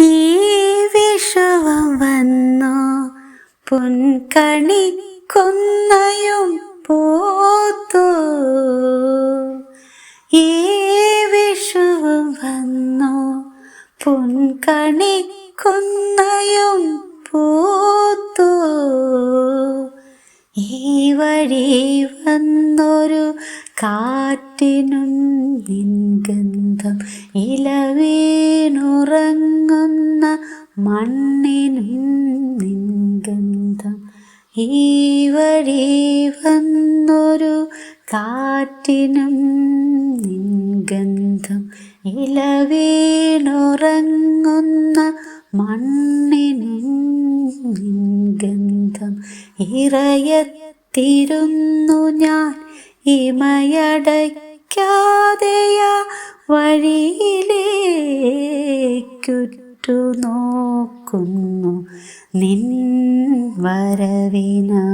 ഈ വിഷവം വന്നു? പൊൻകണി കൊന്നയും പോത്തു. ഈ വിഷവം വന്നു? പൊൻകണി കൊന്നയും പോത്തു. ഈ വഴി വന്നൊരു കാറ്റിനും നിൻഗന്ധം ഇലവീണുറങ്ങുന്ന മണ്ണിനും നിൻഗന്ധം ഈ വഴി വന്നൊരു കാറ്റിനും നിൻഗന്ധം ഇലവീണുറങ്ങുന്ന മണ്ണിനും നിൻഗന്ധം ഇറയത്തിരുന്നു ഞാൻ ഇമയടയ്ക്കാതെയാ വഴിയിലേക്കുറ്റു നോക്കുന്നു നിൻ വരവിനാ